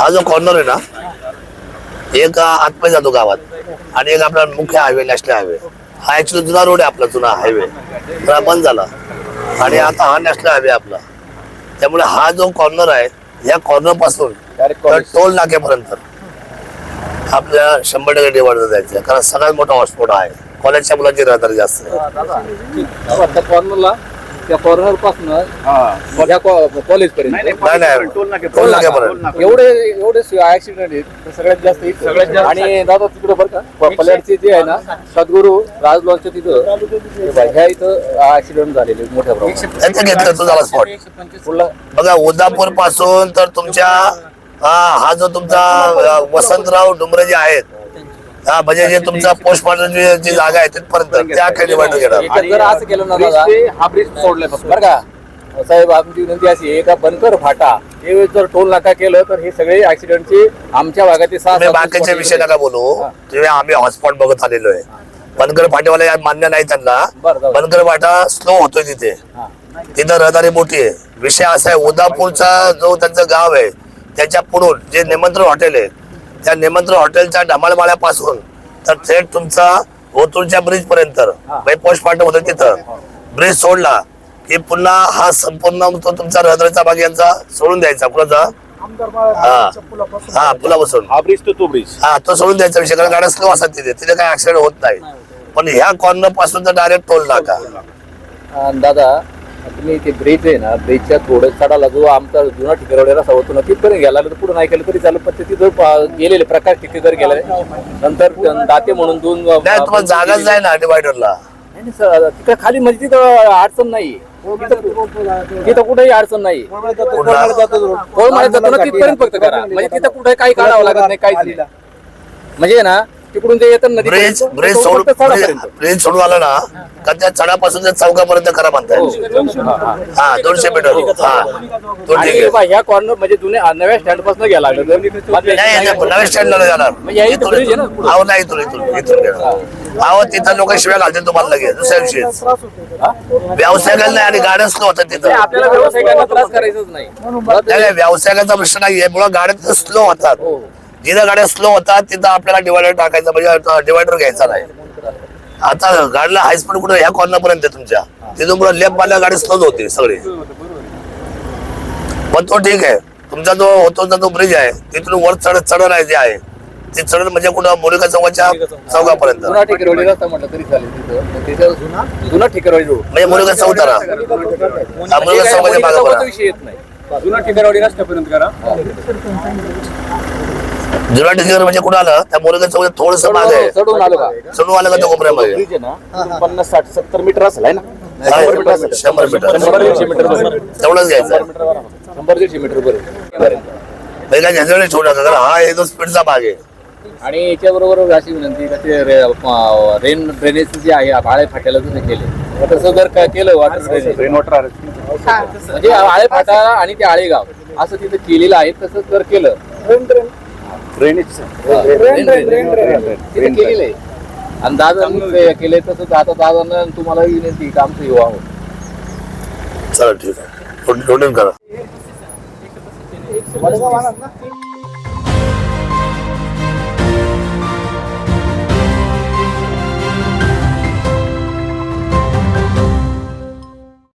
हा जो कॉर्नर आहे ना? एक आतमध्ये जातो गावात. आणि एक आपला मुख्य हायवे नॅशनल हायवे हा ऍक्च्युली जुना रोड आहे आपला जुना हायवे तर हा बंद झाला. आणि आता हा नॅशनल हायवे आपला. त्यामुळे हा जो कॉर्नर आहे या कॉर्नरपासून टोल नाक्यापर्यंत आपल्या शंभर टक्के डिवाइड जायचं. कारण सगळ्यात मोठा हॉटस्पॉट आहे. कॉलेजच्या मुलांची रहदारी जास्त आहे. त्या कॉर्नरपासून ह्या कॉलेज पर्यंत. नाही नाही टोल नाक्यापर्यंत. एवढे एवढे ऍक्सिडेंट आहेत तर सगळ्यात जास्त इथं. सगळ्यात जास्त. आणि दादा तिकडे बरं का? प- पल्याडचे जे आहे ना सद्गुरू राजलॉनच्या तिथं हे बघा, ह्या इथं ऍक्सिडेंट झालेले आहेत मोठ्या प्रमाणात. त्याचं घेतलं तो झाला स्पॉट पुढला बघा उदापूरपासून तर तुमच्या हा हा जो तुमचा अ, वसंतराव डुमरे जे आहेत हा म्हणजे जे तुमचा पोस्टमार्टम जी जागा आहे तिथपर्यंत त्या काही वाटत घेणार. जर असं केलं ना दादा हा ब्रिज सोडलाय फक्त बरं का? साहेब आमची विनंती अशी आहे का बनकर फाटा हे जर टोल नाका केलं तर हे सगळे ऍक्सिडेंटचे आमच्या भागातील सहा तुम्ही सात बाकीचे spot विषय नका बोलू. हा. तुम्ही आम्ही हॉटस्पॉट बघत आलेलो आहे. बनकर फाटेवाला मान्य नाही त्यांना. बनकर फाटा स्लो होतोय तिथे. तिथं रहदारी मोठी आहे. विषय असा आहे उदापूरचा जो त्यांचं गाव आहे त्याच्या पुढून जे निमंत्रण हॉटेल आहे त्या निमंत्रण हॉटेलच्या ढमाळमाळ्यापासून तर थेट तुमचा ओतूरच्या ब्रिज पर्यंत. म्हणजे पोस्टमार्टम होतं तिथं. ब्रिज सोडला की पुन्हा हा संपूर्ण तो तुमचा रहदारीचा भाग यांचा सोडून द्यायचा. कुणाचा? हा. हा पुलापासून. हा ब्रिज तो तो ब्रिज हा तो सोडून द्यायचा. विषय कारण गाड्या स्लो असतात तिथे. तिथे काही ऍक्सिडेंट होत नाही. पण ह्या कॉर्नरपासून तर डायरेक्ट टोल नाका. दादा तुम्ही ते ब्रिज आहे ना ब्रिजच्या थोडं चढाला जो आमचा जुना रस्ता होतो ना तिथपर्यंत गेला तर पुढे नाही केलं तरी चालेल पण तिथं गेलेले प्रकाश ठिकेकर गेले नंतर दाते म्हणून दोन जागाच नाही ना डिवायडरला. तिकडे खाली म्हणजे तिथं अडचण नाही तिथं कुठेही अडचण नाही कोळमाळ्यात जातो ना तिथपर्यंत फक्त करा. म्हणजे तिथं कुठे काही काढावं लागत नाही नाही. म्हणजे ना तिकडून जे येतं नदी ब्रिज ब्रिज सोडून ब्रिज- सोडून आला ना का त्या चढापासून त्या चौकापर्यंत करा म्हणताय हा दोनशे मीटर. हा तो ठीक आहे ह्या कॉर्नर म्हणजे जुन्या नव्या स्टँडपासून घ्यायला लागलं नाही नाही, नव्या स्टँडला नाही जाणार. इथून. अहो नाही इथून इथून इथून घेणार अहो तिथं लोक शिव्या घालतील तुम्हाला लगेच दुसऱ्या विषयी व्यावसायिकांना नाही आणि गाड्या स्लो होतात तिथं आपल्याला व्यावसायिकांना त्रास करायचाच नाही. नाही नाही, व्यावसायिकांचा प्रश्न नाहीये मुळे गाड्या स्लो होतात. हो. जिथं गाड्या स्लो होतात तिथं आपल्याला डिवायडर टाकायचा म्हणजे डिवायडर घ्यायचा नाही. आता गाडीला हाय स्पीड कुठे ह्या कॉर्नर पर्यंत आहे तुमच्या. तिथून पुढे लेफ्ट मारल्या गाडी स्लो होते सगळी. पण तो ठीक आहे. तुमचा जो होतो तो ब्रिज आहे. तिथून वर चढ चढण आहे जे आहे. ते चढण म्हणजे कुठं मोरिका चौकाच्या चौकापर्यंत. रोड म्हणजे मोरिका चौतारा. हा, मोरिका चौकाच्या मागे जुना ठिकाण म्हणजे कुठं आलं? त्या मोरिका चौकाच्या थोडस मागे आहे. चढून आलो का? चढून आलं का तो कोपऱ्यामध्ये ब्रिज आहे ना तिथून पन्नास साठ सत्तर मीटर असेल आहे ना? शंभर मीटर असेल. शंभर मीटर. शंभर दीडशे मीटर. तेवढंच घ्यायचं. शंभर दीडशे मीटर पहिला कारण हा एकदम स्पीडचा भाग आहे. आणि याच्याबरोबर अशी विनंती का ते रे- अं, रेन ड्रेनेज जे आहे आळे फाट्याला तुम्ही केले. तसं जर का केलं वॉटर ड्रेनेज रेन वॉटर म्हणजे आळे फाटा आणि ते आळेगाव असं तिथं केलेलं आहे तसं जर केलं. ड्रेनेज आणि दादांनी केले तसं आता दादांना तुम्हाला विनंती का आमचं युवा चला ठीक आहे करा वडगाव आणत ना